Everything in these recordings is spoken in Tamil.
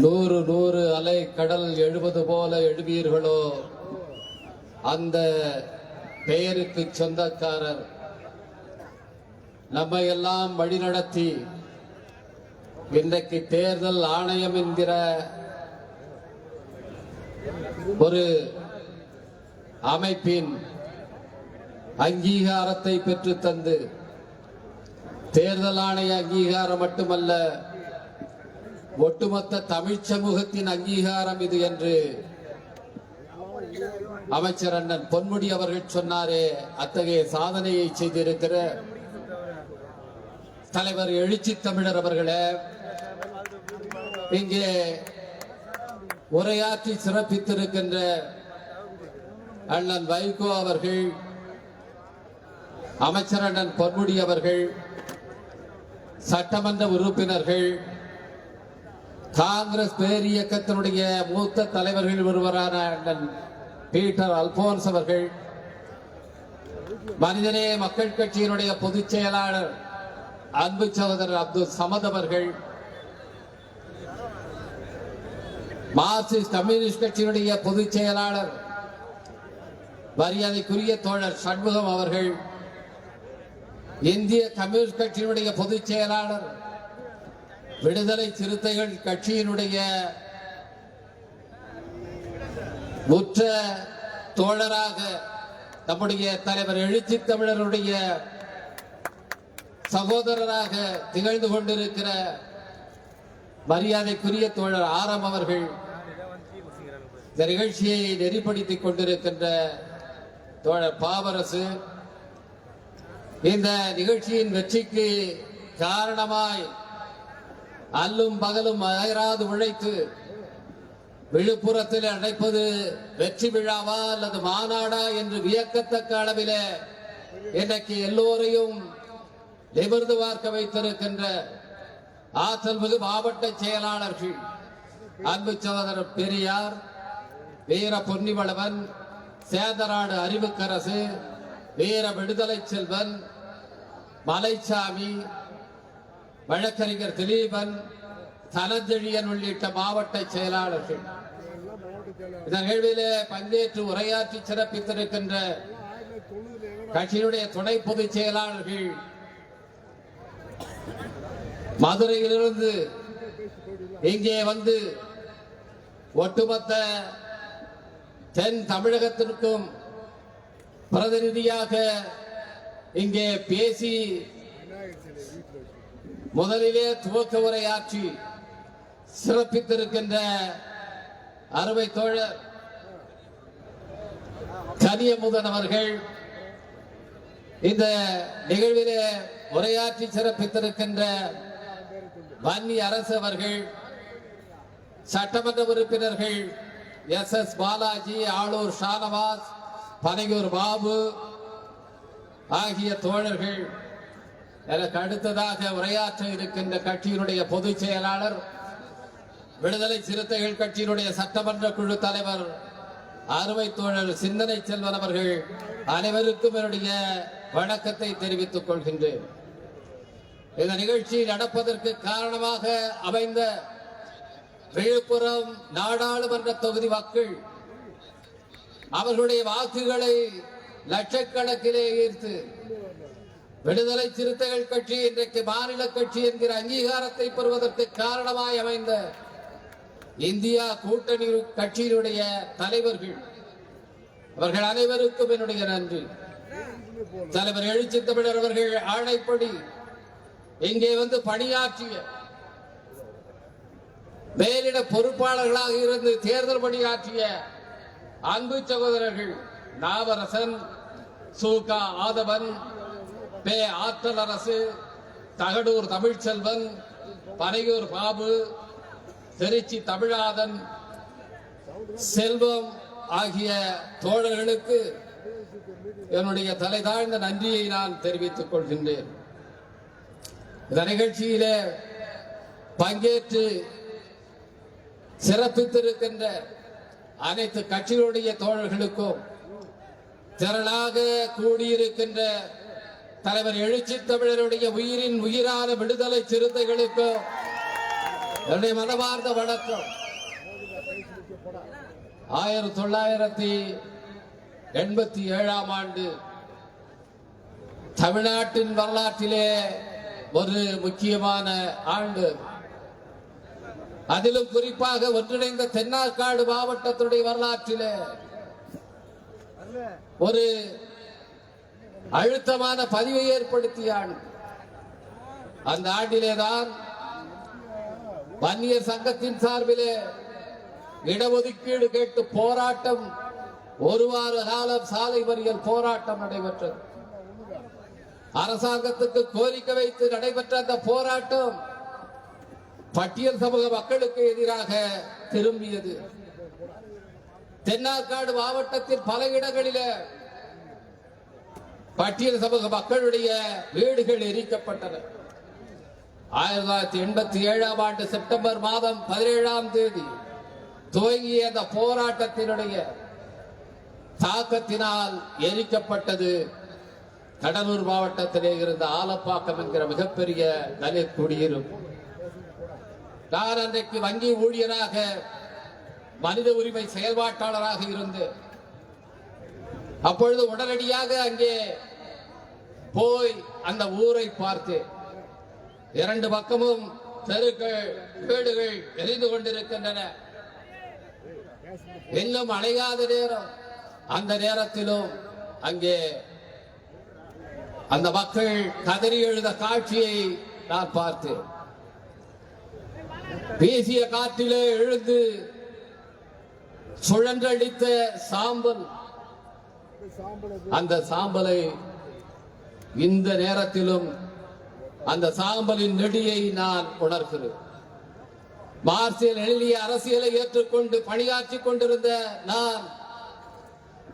நூறு நூறு அலை கடல் எழுவது போல எழுவீர்களோ? அந்த பெயருக்கு சொந்தக்காரர் நம்மை எல்லாம் வழிநடத்தி இன்றைக்கு தேர்தல் ஆணையம் என்கிற ஒரு அமைப்பின் அங்கீகாரத்தை பெற்று தந்து தேர்தல் ஆணைய அங்கீகாரம் மட்டுமல்ல ஒட்டுமொத்த தமிழ் சமூகத்தின் அங்கீகாரம் இது என்று அமைச்சர் அண்ணன் பொன்முடி அவர்கள் சொன்னாரே. அத்தகைய சாதனையை செய்திருக்கிற தலைவர் எழுச்சி தமிழர் அவர்களே இங்கே உரையாற்றி சிறப்பித்திருக்கின்ற அண்ணன் வைகோ அவர்கள் அமைச்சர் அண்ணன் பொன்முடி அவர்கள் சட்டமன்ற உறுப்பினர்கள் காங்கிரஸ் பேரியக்கத்தினுடைய மூத்த தலைவர்கள் ஒருவரான அண்ணன் பீட்டர் அல்போன்ஸ் அவர்கள் மனிதநேய மக்கள் கட்சியினுடைய பொதுச் செயலாளர் அன்பு சகோதரர் அப்துல் சமத் அவர்கள் மார்க்சிஸ்ட் கம்யூனிஸ்ட் கட்சியினுடைய பொதுச் செயலாளர் மரியாதைக்குரிய தோழர் சண்முகம் அவர்கள் இந்திய கம்யூனிஸ்ட் கட்சியினுடைய பொதுச் செயலாளர் விடுதலை சிறுத்தைகள் கட்சியினுடைய முற்ற தோழராக நம்முடைய தலைவர் எழுச்சி தமிழருடைய சகோதரராக திகழ்ந்து கொண்டிருக்கிற மரியாதைக்குரிய தோழர் ஆரம் அவர்கள் இந்த நிகழ்ச்சியை நெறிப்படுத்திக் கொண்டிருக்கின்ற தோழர் பாவரசு இந்த நிகழ்ச்சியின் வெற்றிக்கு காரணமாய் அல்லும் பகலும் அயராது உழைத்து விழுப்புரத்தில் அடைப்பது வெற்றி விழாவா அல்லது மாநாடா என்று வியக்கத்தக்க அளவிலே இன்றைக்கு எல்லோரையும் நிமிர்ந்து பார்க்க வைத்திருக்கின்ற ஆற்றல் மிகு மாவட்ட செயலாளர்கள் அன்பு சகோதரர் பெரியார் வீர பொன்னிவளவன் சேதராடு அறிவுக்கரசு வீர விடுதலை செல்வன் மலைச்சாமி வழக்கறிஞர் திலீபன் தனஞ்செழியன் உள்ளிட்ட மாவட்ட செயலாளர்கள். இந்த நிகழ்விலே பங்கேற்று உரையாற்றி சிறப்பித்திருக்கின்ற கட்சியினுடைய துணை பொதுச் செயலாளர்கள் மதுரையிலிருந்து இங்கே வந்து ஒட்டுமொத்த தென் தமிழகத்திற்கும் பிரதிநிதியாக இங்கே பேசி முதலிலே துவக்க உரையாற்றி சிறப்பித்திருக்கின்ற அறுவை தோழர் கனியமுதன் அவர்கள் இந்த நிகழ்விலே உரையாற்றி சிறப்பித்திருக்கின்ற வன்னி அரசு அவர்கள் சட்டமன்ற உறுப்பினர்கள் எஸ் எஸ் பாலாஜி ஆளூர் ஷானவாஸ் பனையூர் பாபு ஆகிய தோழர்கள் எனக்கு அடுத்ததாக உரையாற்ற இருக்கின்ற கட்சியினுடைய பொதுச் செயலாளர் விடுதலை சிறுத்தைகள் கட்சியினுடைய சட்டமன்ற குழு தலைவர் அறுவை தோழர் சிந்தனை செல்வன் அவர்கள் அனைவருக்கும் என்னுடைய வணக்கத்தை தெரிவித்துக் கொள்கின்றேன். இந்த நிகழ்ச்சி நடப்பதற்கு காரணமாக அமைந்த விழுப்புரம் நாடாளுமன்ற தொகுதி மக்கள் அவர்களுடைய வாக்குகளை லட்சக்கணக்கிலே ஈர்த்து விடுதலை சிறுத்தைகள் கட்சி இன்றைக்கு மாநில கட்சி என்கிற அங்கீகாரத்தை பெறுவதற்கு காரணமாய் அமைந்த இந்தியா கூட்டணி கட்சியினுடைய தலைவர்கள். அவர்கள் அனைவருக்கும் என்னுடைய நன்றி. தலைவர் எழுச்சி தமிழர் அவர்கள் ஆணைப்படி இங்கே வந்து பணியாற்றிய மேலிட பொறுப்பாளர்களாக இருந்து தேர்தல் பணியாற்றிய அன்பு சகோதரர்கள் நாவரசன் சூகா ஆதவன் பே ஆற்றல் அரசு தகடூர் தமிழ்ச்செல்வன் பனையூர் பாபு திருச்சி தமிழாதன் செல்வம் ஆகிய தோழர்களுக்கு என்னுடைய தலை தாழ்ந்த நன்றியை நான் தெரிவித்துக் கொள்கின்றேன். இந்த நிகழ்ச்சியிலே பங்கேற்று சிறப்பித்திருக்கின்ற அனைத்து கட்சிகளுடைய தோழர்களுக்கும் திரளாக கூடியிருக்கின்ற தலைவர் எழுச்சி தமிழருடைய உயிரின் உயிரான விடுதலை சிறுத்தைகளுக்கு என்னுடைய மனமார்ந்த வணக்கம். ஆயிரத்தி தொள்ளாயிரத்தி எண்பத்தி ஏழாம் ஆண்டு தமிழ்நாட்டின் வரலாற்றிலே ஒரு முக்கியமான ஆண்டு. அதிலும் குறிப்பாக ஒன்றிணைந்த தென்னார்காடு மாவட்டத்துடைய வரலாற்றிலே ஒரு அழுத்தமான பதிவை ஏற்படுத்திய ஆண்டு அந்த ஆண்டிலேதான் வன்னியர் சங்கத்தின் சார்பிலே இடஒதுக்கீடு கேட்டு போராட்டம் ஒரு வார காலம் சாலை மறியல் போராட்டம் நடைபெற்றது. அரசாங்கத்துக்கு கோரிக்கை வைத்து நடைபெற்ற அந்த போராட்டம் பட்டியல் சமூக மக்களுக்கு எதிராக திரும்பியது. தென்னார்காடு மாவட்டத்தில் பல இடங்களிலே பட்டியல் சமூக மக்களுடைய வீடுகள் எரிக்கப்பட்டன. ஆயிரத்தி தொள்ளாயிரத்தி எண்பத்தி ஏழாம் ஆண்டு செப்டம்பர் மாதம் பதினேழாம் தேதி துவங்கிய அந்த போராட்டத்தினுடைய தாக்கத்தினால் எரிக்கப்பட்டது கடலூர் மாவட்டத்திலே இருந்த ஆலப்பாக்கம் என்கிற மிகப்பெரிய தலித் குடியிருப்பு. நான் அன்றைக்கு வங்கி ஊழியராக மனித உரிமை செயல்பாட்டாளராக இருந்து அப்பொழுது உடனடியாக அங்கே போய் அந்த ஊரை பார்த்தேன் இரண்டு பக்கமும் தெருக்கள் வீடுகள் எரிந்து கொண்டிருக்கின்றன. இன்னும் அணையாத நேரம். அந்த நேரத்திலும் அங்கே அந்த மக்கள் கதறி எழுத காட்சியை நான் பார்த்தேன் பேசிய காற்றிலே எழுந்து சுழன்றடித்த சாம்பல். அந்த சாம்பலை இந்த நேரத்திலும் அந்த சாம்பலின் நெடியை நான் உணர்கிறேன். மார்சியல் எழுதிய அரசியலை ஏற்றுக்கொண்டு பணியாற்றி கொண்டிருந்த நான்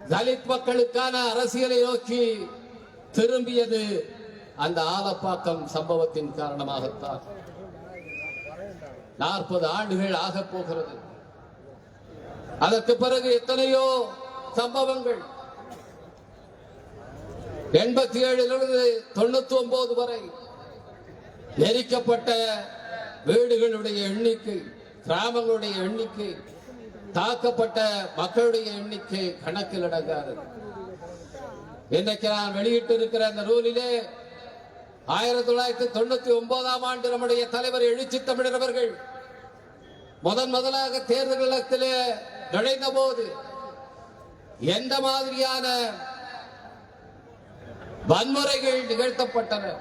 தலித் மக்களுக்கான அரசியலை நோக்கி திரும்பியது அந்த ஆலப்பாக்கம் சம்பவத்தின் காரணமாகத்தான். நாற்பது ஆண்டுகள் ஆகப் போகிறது. அதற்கு பிறகு எத்தனையோ சம்பவங்கள் எண்பத்தி ஏழிலிருந்து தொண்ணூத்தி ஒன்பது வரை நெரிக்கப்பட்ட வீடுகளுடைய எண்ணிக்கை கிராமங்களுடைய எண்ணிக்கை தாக்கப்பட்ட மக்களுடைய எண்ணிக்கை கணக்கில் அடங்காதது இன்றைக்கு நான் வெளியிட்டு இருக்கிற அந்த நூலிலே ஆயிரத்தி தொள்ளாயிரத்தி தொண்ணூத்தி ஒன்பதாம் ஆண்டு நம்முடைய தலைவர் எழுச்சி தமிழர் அவர்கள் முதன் முதலாக தேர்தல் நிலத்திலே நுழைந்த போது எந்த மாதிரியான வன்முறைகள் நிகழ்த்தப்பட்டன.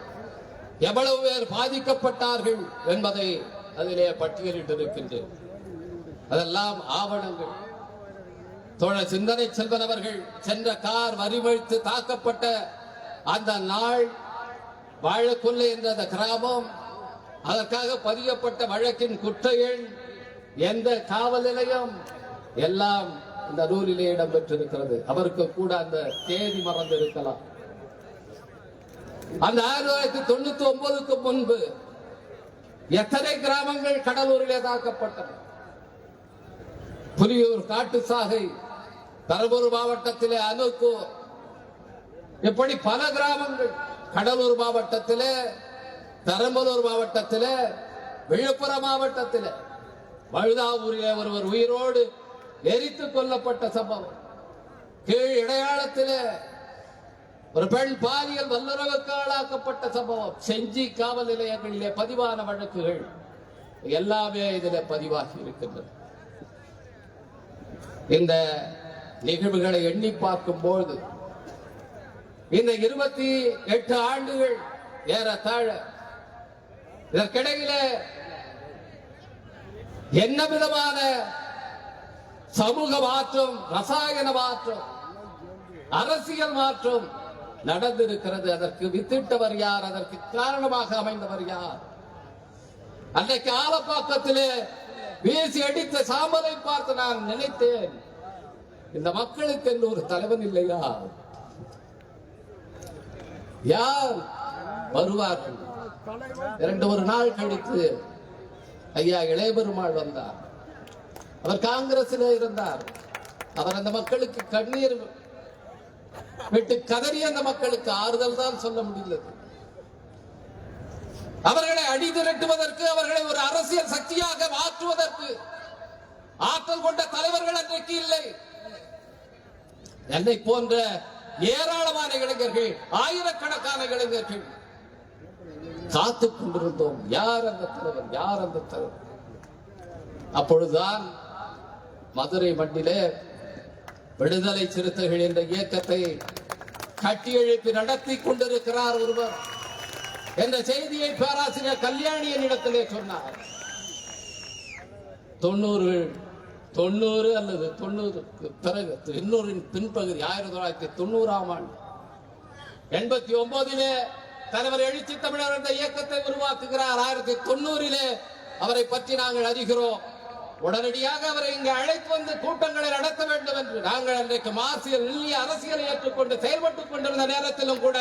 எவ்வளவு பேர் பாதிக்கப்பட்டார்கள் என்பதை அதிலே பட்டியலிட்டிருக்கின்றேன். அதெல்லாம் ஆவணங்கள். தோழர் சிந்தனை செல்வன் அவர்கள் சென்ற கார் வரிவழித்து தாக்கப்பட்ட அந்த நாள் வாழக்குள்ள என்ற அந்த கிராமம் அதற்காக பதியப்பட்ட வழக்கின் குற்றைகள் எந்த காவல் நிலையம் எல்லாம் இந்த நூலிலே இடம்பெற்றிருக்கிறது. அவருக்கு கூட அந்த தேதி மறந்து இருக்கலாம் அந்த ஆயிரத்தி தொள்ளாயிரத்தி தொண்ணூத்தி ஒன்பதுக்கு முன்பு எத்தனை கிராமங்கள் கடலூரிலே தாக்கப்பட்டன? புலியூர் காட்டு சாகை தருமபுரி மாவட்டத்திலே அனுக்கூர் இப்படி பல கிராமங்கள். கடலூர் மாவட்டத்திலே பெரம்பலூர் மாவட்டத்திலே விழுப்புரம் மாவட்டத்திலே. வழுதாவூரிலே ஒருவர் உயிரோடு எரித்து கொல்லப்பட்ட சம்பவம். கீழ் இடையாளத்திலே ஒரு பெண் பாலியல் வல்லுறவுக்கு ஆளாக்கப்பட்ட சம்பவம். செஞ்சி காவல் நிலையங்களிலே பதிவான வழக்குகள். எல்லாமே இதில் பதிவாகி இருக்கின்றது. இந்த நிகழ்வுகளை எண்ணி பார்க்கும்போது இந்த இருபத்தி எட்டு ஆண்டுகள் ஏறத்தாழ இதற்கிடையில என்ன விதமான சமூக மாற்றம் ரசாயன மாற்றம் அரசியல் மாற்றம் நடந்திருக்கிறது அதற்கு வித்திட்டவர் யார் அதற்கு காரணமாக அமைந்தவர் யார்? அன்றைக்கு ஆலப்பாக்கத்திலே வீசி அடித்த சாம்பலை பார்த்து நான் நினைத்தேன் இந்த மக்களுக்கு என்று ஒரு தலைவன் இல்லையா? யார் வருவார்கள்? இரண்டு ஒரு நாள் கழித்து ஐயா இளையபெருமாள் வந்தார். அவர் காங்கிரசில் இருந்தார். அவர் அந்த மக்களுக்கு கண்ணீர் விட்டு கதறி அந்த மக்களுக்கு ஆறுதல் தான் சொல்ல முடியல அவர்களை அடிதிரட்டுவதற்கு அவர்களை ஒரு அரசியல் சக்தியாக மாற்றுவதற்கு ஆற்றல் கொண்ட தலைவர்கள் அன்றைக்கு இல்லை. என்னை போன்ற ஏராளமான இளைஞர்கள் ஆயிரக்கணக்கான இளைஞர்கள் காத்துக் கொண்டிருந்தோம். யார் அந்த தலைவர்? யார் அந்த தலைவர்? அப்பொழுதுதான் மதுரை மண்ணிலே விடுதலை சிறுத்தைகள் என்ற இயக்கத்தை கட்டி எழுப்பி நடத்தி கொண்டிருக்கிறார் ஒருவர். என்ற செய்தியை பேராசிரியர் கல்யாணியின் இடத்திலே சொன்னார். தொண்ணூறு தொண்ணூறு அல்லது தொண்ணூறுக்கு பிறகு தொண்ணூறின் பின்பகுதி ஆயிரத்தி தொள்ளாயிரத்தி தொண்ணூறாம் ஆண்டு. எண்பத்தி ஒன்பதிலே தலைவர் எழுச்சி தமிழர் என்ற இயக்கத்தை உருவாக்குகிறார். ஆயிரத்தி தொண்ணூறிலே அவரை பற்றி நாங்கள் அறிகிறோம். உடனடியாக அவரை இங்கு அழைத்து வந்து கூட்டங்களை நடத்த வேண்டும் என்று நாங்கள் அன்றைக்கு மாசியல் இல்லிய அரசியலை ஏற்றுக்கொண்டு செயல்பட்டுக் கொண்டிருந்த நேரத்திலும் கூட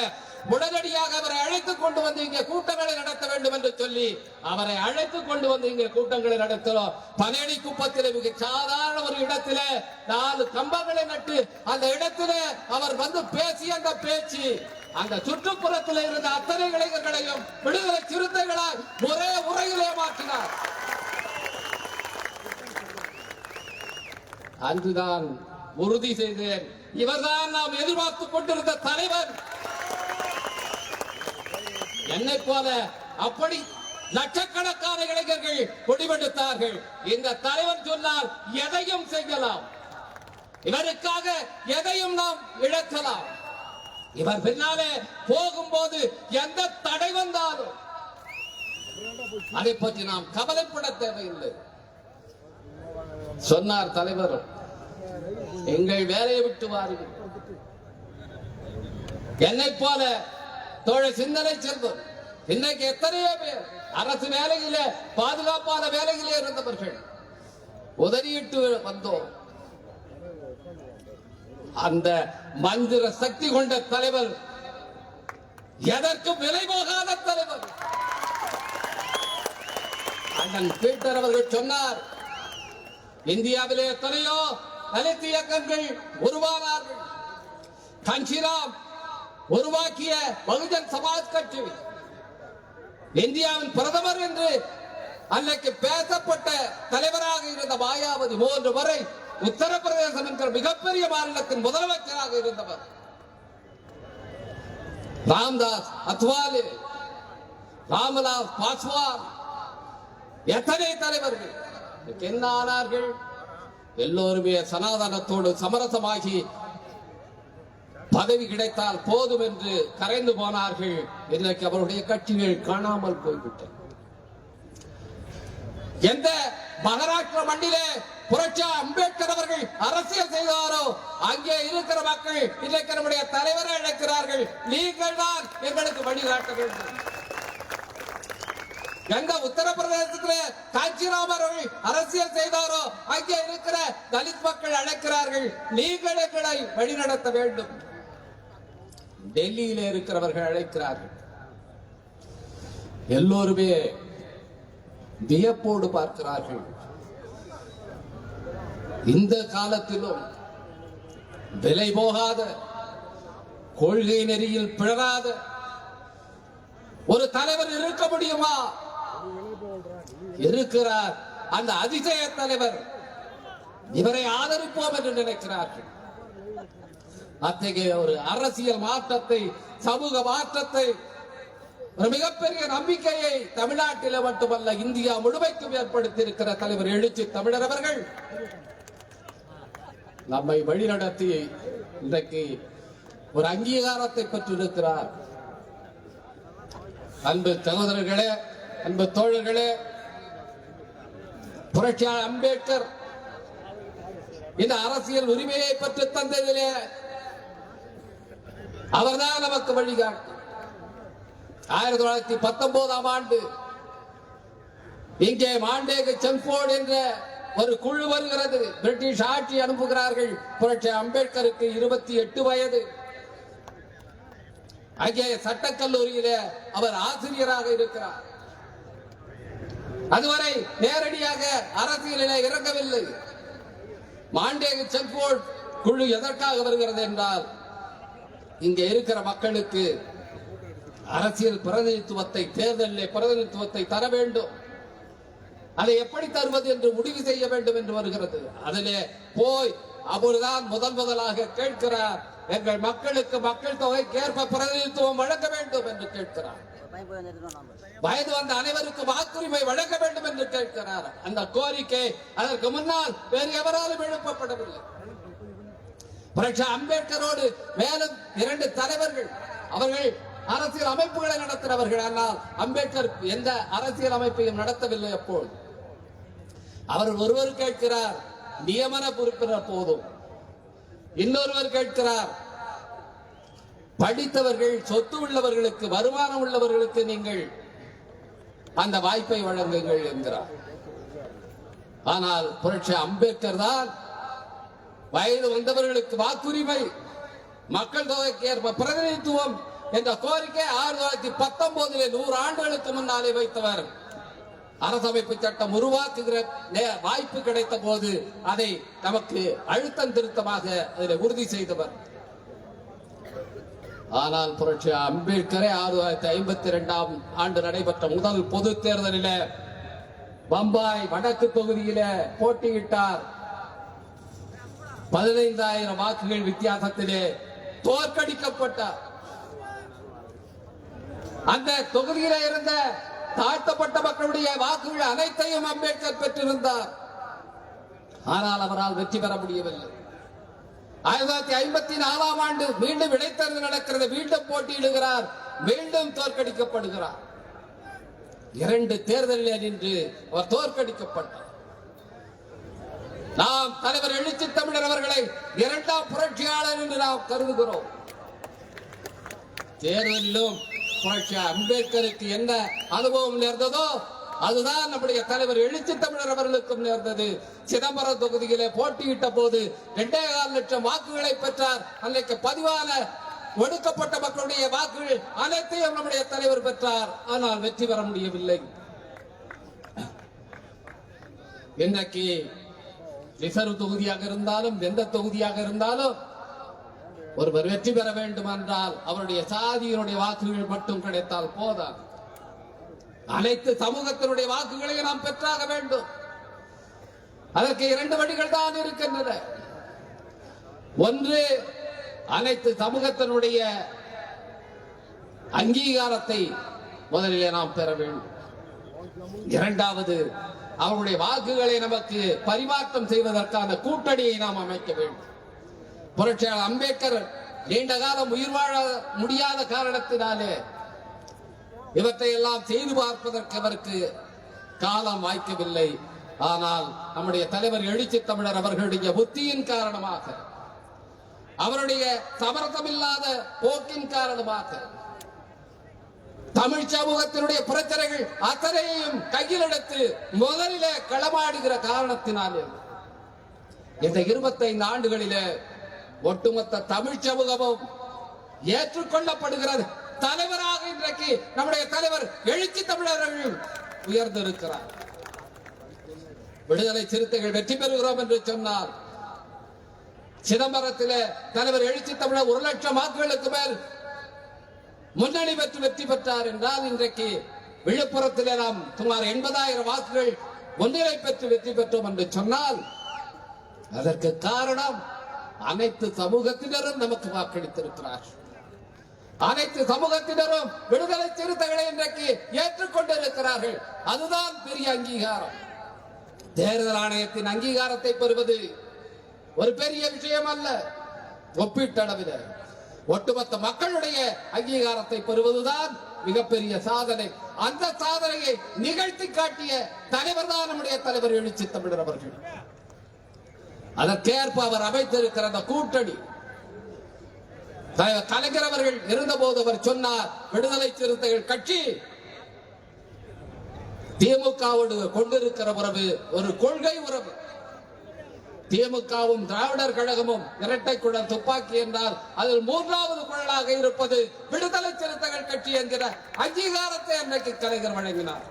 உடனடியாக அவரை அழைத்துக் கொண்டு வந்து இங்கே கூட்டங்களை நடத்த வேண்டும் என்று சொல்லி அவரை அழைத்துக் கொண்டு வந்து இங்கே கூட்டங்களை நடத்தினோம். பனேடி குப்பத்திலே மிக சாதாரண ஒரு இடத்துல நாலு கம்பங்களை நட்டு அந்த இடத்துல அவர் வந்து பேசிய அந்த பேச்சு அந்த சுற்றுப்புறத்தில் இருந்த அத்தனை இளைஞர்களையும் விடுதலை சிறுத்தைகளால் ஒரே உரையிலே மாற்றினார். அன்றுதான் உறுதி செய்தேன். இவர்தான் நாம் எதிர்பார்த்துக் கொண்டிருந்த தலைவர். என்னை போல அப்படி லட்சக்கணக்கான இளைஞர்கள் கொடிவெடுத்தார்கள் இந்த தலைவர் சொன்னால் எதையும் செய்யலாம். இவருக்காக எதையும் நாம் இழக்கலாம். இவர் பின்னாலே போகும்போது எந்த தடை வந்தாலும் அதை பற்றி நாம் கவலைப்பட தேவையில்லை. சொன்னார் தலைவர் எங்கள் வேலையை விட்டு வாருங்கள். என்னை போல தோழ சிந்தனை செல்வம் இன்னைக்கு எத்தனையோ பேர் அரசு வேலையில பாதுகாப்பான வேலையிலே இருந்தவர்கள் உதறியிட்டு வந்தோம். அந்த மந்திர சக்தி கொண்ட தலைவர் எதற்கும் விலை போகாத தலைவர். அண்ணன் பீட்டர் அவர்கள் சொன்னார் இந்தியாவிலே எத்தனையோ தலித் இயக்கங்கள் உருவானார்கள். கஞ்சிராம் உருவாக்கிய பகுஜன் சமாஜ் கட்சி. இந்தியாவின் பிரதமர் என்று அன்னைக்கு பேசப்பட்ட தலைவராக இருந்த மாயாவதி மூன்று வரை உத்தரப்பிரதேசம் என்கிற மிகப்பெரிய மாநிலத்தின் முதலமைச்சராக இருந்தவர். ராம்தாஸ் அத்வாலே ராமலாஸ் பாஸ்வான் எத்தனை தலைவர்கள்? தென்னானார்கள் எல்லோருமே சனாதனத்தோடு சமரசமாகி பதவி கிடைத்தால் போதும் என்று கரைந்து போனார்கள். இன்றைக்கு அவருடைய கட்சிகள் காணாமல் போய்விட்டன. எந்த மகாராஷ்டிர மண்ணிலே புரட்சி அம்பேத்கர் அவர்கள் அரசியல் செய்தாரோ அங்கே இருக்கிற மக்கள் இன்றைக்கு நம்முடைய தலைவரை அழைக்கிறார்கள் நீங்கள் தான் எங்களுக்கு வழிகாட்ட வேண்டும். எங்க உத்தரப்பிரதேசத்துல காஞ்சிராமர் அரசியல் செய்தாரோ அங்கே இருக்கிற தலித் மக்கள் அழைக்கிறார்கள் நீங்கள் எங்களை வழிநடத்த வேண்டும். டெல்லியில இருக்கிறவர்கள் அழைக்கிறார்கள். எல்லோருமே வியப்போடு பார்க்கிறார்கள். இந்த காலத்திலும் விலை போகாத கொள்கை நெறியில் பிழறாத ஒரு தலைவர் இருக்க முடியுமா? இருக்கிறார். அந்த அதிசய தலைவர் இவரை ஆதரிப்போம் என்று நினைக்கிறார்கள். அத்தகைய ஒரு அரசியல் மாற்றத்தை சமூக மாற்றத்தை ஒரு மிகப்பெரிய நம்பிக்கையை தமிழ்நாட்டில மட்டுமல்ல இந்தியா முழுமைக்கும் ஏற்படுத்தி இருக்கிற தலைவர் எழுச்சி தமிழர் அவர்கள் நம்மை வழிநடத்தி இன்றைக்கு ஒரு அங்கீகாரத்தை பெற்றிருக்கிறார். அன்பு சகோதரர்களே அன்பு தோழர்களே புரட்சியாளர் அம்பேத்கர் இந்த அரசியல் உரிமையை பெற்று தந்ததிலே அவர்தான் நமக்கு வழிகாட்டி. ஆயிரத்தி தொள்ளாயிரத்தி பத்தொன்பதாம் ஆண்டு இங்கே மாண்டேக செல்போர்ட் என்ற ஒரு குழு வருகிறது. பிரிட்டிஷ் ஆட்சி அனுப்புகிறார்கள். புரட்சி அம்பேத்கருக்கு இருபத்தி எட்டு வயது. அங்கே சட்டக்கல்லூரியில அவர் ஆசிரியராக இருக்கிறார். அதுவரை நேரடியாக அரசியலிலே இறங்கவில்லை. மாண்டேகு செல்போர்ட் குழு எதற்காக வருகிறது என்றால் இங்கே இருக்கிற மக்களுக்கு அரசியல் பிரதிநிதித்துவத்தை தேர்தலில் பிரதிநிதித்துவத்தை தர வேண்டும். அதை எப்படி தருவது என்று முடிவு செய்ய வேண்டும் என்று வருகிறது. அதிலே போய் அவர்தான் முதல் முதலாக கேட்கிறார். எங்கள் மக்களுக்கு மக்கள் தொகைக்கு ஏற்ப பிரதிநிதித்துவம் வழங்க வேண்டும் என்று கேட்கிறார். வயது வந்த அனைவருக்கும் வாக்குரிமை வழங்க வேண்டும் என்று கேட்கிறார். அந்த கோரிக்கை அதற்கு முன்னால் வேறு எவராலும் எழுப்பப்படவில்லை. புரட்சி அம்பேத்கரோடு மேலும் இரண்டு தலைவர்கள் அவர்கள் அரசியல் அமைப்புகளை நடத்தினவர்கள். ஆனால் அம்பேத்கர் எந்த அரசியல் அமைப்பையும் நடத்தவில்லை அப்போது. அவர் ஒருவர் கேட்கிறார் நியமன உறுப்பினர் போதும். இன்னொருவர் கேட்கிறார் படித்தவர்கள் சொத்து உள்ளவர்களுக்கு வருமானம் உள்ளவர்களுக்கு நீங்கள் அந்த வாய்ப்பை வழங்குங்கள் என்கிறார். ஆனால் புரட்சி அம்பேத்கர் தான் வயது வந்தவர்களுக்கு வாக்குரிமை மக்கள் தொகைக்கு ஏற்ப பிரதிநிதித்துவம் என்ற கோரிக்கை ஆயிரத்தி தொள்ளாயிரத்தி பத்தொன்பதிலே நூறு ஆண்டுகளுக்கு முன்னாலே வைத்தவர். அரசமைப்பு சட்டம் உருவாக்குகிற வாய்ப்பு கிடைத்த போது அதை நமக்கு அழுத்தம் திருத்தமாக அதில் உறுதி செய்தவர். ஆனால் புரட்சி அம்பேத்கரை ஆயிரத்தி தொள்ளாயிரத்தி ஐம்பத்தி இரண்டாம் ஆண்டு நடைபெற்ற முதல் பொது தேர்தலில் பம்பாய் வடக்கு தொகுதியில போட்டியிட்டார். பதினைந்தாயிரம் வாக்குகள் வித்தியாசத்திலே தோற்கடிக்கப்பட்டார். அந்த தொகுதியில இருந்த தாழ்த்தப்பட்ட மக்களுடைய வாக்குகள் அனைத்தையும் அம்பேத்கர் பெற்றிருந்தார். ஆனால் அவரால் வெற்றி பெற முடியவில்லை. ஆயிரத்தி தொள்ளாயிரத்தி ஐம்பத்தி நாலாம் ஆண்டு மீண்டும் இடைத்தேர்தல் நடக்கிறது. மீண்டும் போட்டியிடுகிறார். மீண்டும் தோற்கடிக்கப்படுகிறார். இரண்டு தேர்தலில் நின்று அவர் தோற்கடிக்கப்பட்டார். நாம் தலைவர் எழுச்சி தமிழர் அவர்களை இரண்டாம் புரட்சியாளர் என்று நாம் கருதுகிறோம். தேர்தலிலும் புரட்சி அம்பேத்கருக்கு என்ன அனுபவம் நேர்ந்ததோ அதுதான் நம்முடைய தலைவர் எழுச்சி தமிழர் அவர்களுக்கும் நேர்ந்தது. சிதம்பரம் தொகுதியிலே போட்டியிட்ட போது இரண்டே கால் லட்சம் வாக்குகளை பெற்றார். அன்றைக்கு பதிவான ஒடுக்கப்பட்ட மக்களுடைய வாக்குகள் அனைத்தையும் நம்முடைய தலைவர் பெற்றார். ஆனால் வெற்றி பெற முடியவில்லை. இன்றைக்கு ரிசர்வ் தொகுதியாக இருந்தாலும் எந்த தொகுதியாக இருந்தாலும் ஒருவர் வெற்றி பெற வேண்டும் என்றால் அவருடைய சாதியினுடைய வாக்குகள் மட்டும் கிடைத்தால் போதாது. அனைத்து சமூகத்தினுடைய வாக்குகளை நாம் பெற்றாக வேண்டும். அதற்கு இரண்டு வழிகள் தான் இருக்கின்றன. ஒன்று அனைத்து சமூகத்தினுடைய அங்கீகாரத்தை முதலிலே நாம் பெற வேண்டும். இரண்டாவது அவருடைய வாக்குகளை நமக்கு பரிமாற்றம் செய்வதற்கான கூட்டணியை நாம் அமைக்க வேண்டும். புரட்சியாளர் அம்பேத்கர் நீண்ட காலம் உயிர் வாழ முடியாத காரணத்தினாலே இவற்றை எல்லாம் செய்து பார்ப்பதற்கு அவருக்கு காலம் வாய்க்கவில்லை. ஆனால் நம்முடைய தலைவர் எழுச்சி தமிழர் அவர்களுடைய புத்தியின் காரணமாக அவருடைய சமரசமில்லாத போக்கின் காரணமாக தமிழ் சமூகத்தினுடைய பிரச்சனைகள் அத்தனையையும் கையில் எடுத்து முதலிலே களமாடுகிற காரணத்தினாலே இந்த இருபத்தைந்து ஆண்டுகளிலே ஒட்டுமொத்த தமிழ் சமூகமும் ஏற்றுக்கொள்ளப்படுகிறது. தலைவராக இன்றைக்கு நம்முடைய தலைவர் எழுச்சி தமிழர்கள் உயர்ந்திருக்கிறார். விடுதலை சிறுத்தைகள் வெற்றி பெறுகிறோம் என்று சொன்னார் சிதம்பரத்திலே தலைவர் எழுச்சி தமிழர் ஒரு லட்சம் வாக்குகளுக்கு மேல் முன்னணி பெற்று வெற்றி பெற்றார் என்றால் இன்றைக்கு விழுப்புரத்திலே நாம் சுமார் எண்பதாயிரம் வாக்குகள் முன்னிலை பெற்று வெற்றி பெற்றோம் என்று சொன்னால் அதற்கு காரணம் அனைத்து சமூகத்தினரும் நமக்கு வாக்களித்திருக்கிறார்கள். அனைத்து சமூகத்தினரும் விடுதலை சிறுத்தைகளை இன்றைக்கு ஏற்றுக்கொண்டிருக்கிறார்கள். அதுதான் பெரிய அங்கீகாரம். தேர்தல் ஆணையத்தின் அங்கீகாரத்தை பெறுவது ஒரு பெரிய விஷயம் அல்ல. ஒப்பீட்டளவில் ஒட்டுமொத்த மக்களுடைய அங்கீகாரத்தை பெறுவதுதான் மிகப்பெரிய சாதனை. அந்த சாதனையை நிகழ்த்தி காட்டிய தலைவர் தான் நம்முடைய தலைவர் எழுச்சி தமிழர் அவர்கள். அதற்கேற்ப அவர் அமைத்திருக்கிற அந்த கூட்டணி கலைஞர் அவர்கள் இருந்தபோது அவர் சொன்னார் விடுதலை சிறுத்தைகள் கட்சி திமுகவோடு கொண்டிருக்கிற உறவு ஒரு கொள்கை உறவு. திமுகவும் திராவிடர் கழகமும் இரட்டை குழல் துப்பாக்கி என்றால் அதில் மூன்றாவது குழலாக இருப்பது விடுதலை சிறுத்தைகள் கட்சி என்கிற அங்கீகாரத்தை அன்றைக்கு கலைஞர் வழங்கினார்.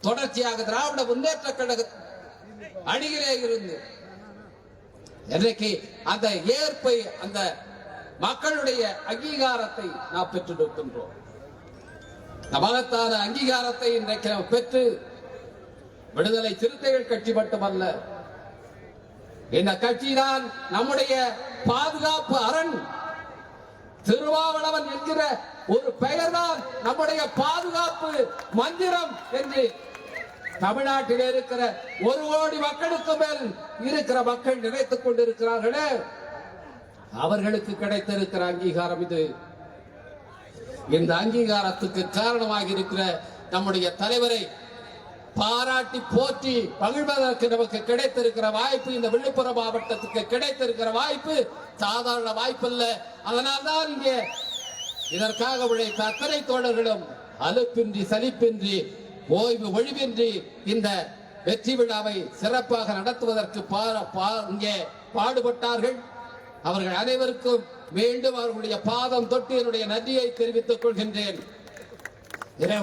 தொடர்ச்சியாக திராவிட முன்னேற்ற கழக அணியிலே இருந்து இன்றைக்கு அந்த ஏற்பை அந்த மக்களுடைய அங்கீகாரத்தை நாம் பெற்றிருக்கின்றோம் இந்த மகத்தான அங்கீகாரத்தை இன்றைக்கு நாம் பெற்று விடுதலை சிறுத்தைகள் கட்சி மட்டுமல்ல இந்த கட்சிதான் நம்முடைய பாதுகாப்பு அரண். திருவாவளவன் என்கிற ஒரு பெயர்தான் நம்முடைய பாதுகாப்பு மந்திரம் என்று தமிழ்நாட்டில் இருக்கிற ஒரு கோடி மக்களுக்கு மேல் இருக்கிற மக்கள் நினைத்துக் கொண்டிருக்கிறார்களே. அவர்களுக்கு கிடைத்திருக்கிற அங்கீகாரம் இது. இந்த அங்கீகாரத்துக்கு காரணமாக இருக்கிற நம்முடைய தலைவரை பாராட்டி போற்றி பகிழ்வதற்கு நமக்கு கிடைத்திருக்கிற வாய்ப்பு இந்த விழுப்புரம் மாவட்டத்துக்கு கிடைத்திருக்கிற வாய்ப்பு சாதாரண வாய்ப்பு அல்ல அதனால்தான் இங்கே இதற்காக உழைத்த அத்தனை தோழர்களும் அலுப்பின்றி சலிப்பின்றி ஓய்வு ஒழிவின்றி இந்த வெற்றி விழாவை சிறப்பாக நடத்துவதற்கு பா- பா- இங்கே பாடுபட்டார்கள். அவர்கள் அனைவருக்கும் மீண்டும் அவர்களுடைய பாதம் தொட்டு என்னுடைய நன்றியை தெரிவித்துக் கொள்கின்றேன். இதை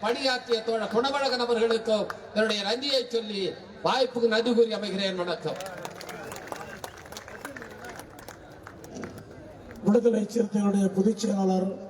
பணியாற்றிய தோழ குணவழகன் அவர்களுக்கும் என்னுடைய நன்றியை சொல்லி வாய்ப்புக்கு நன்றி கூறி அமைகிறேன். வணக்கம். விடுதலை சிறுத்தைகளுடைய பொதுச் செயலாளர்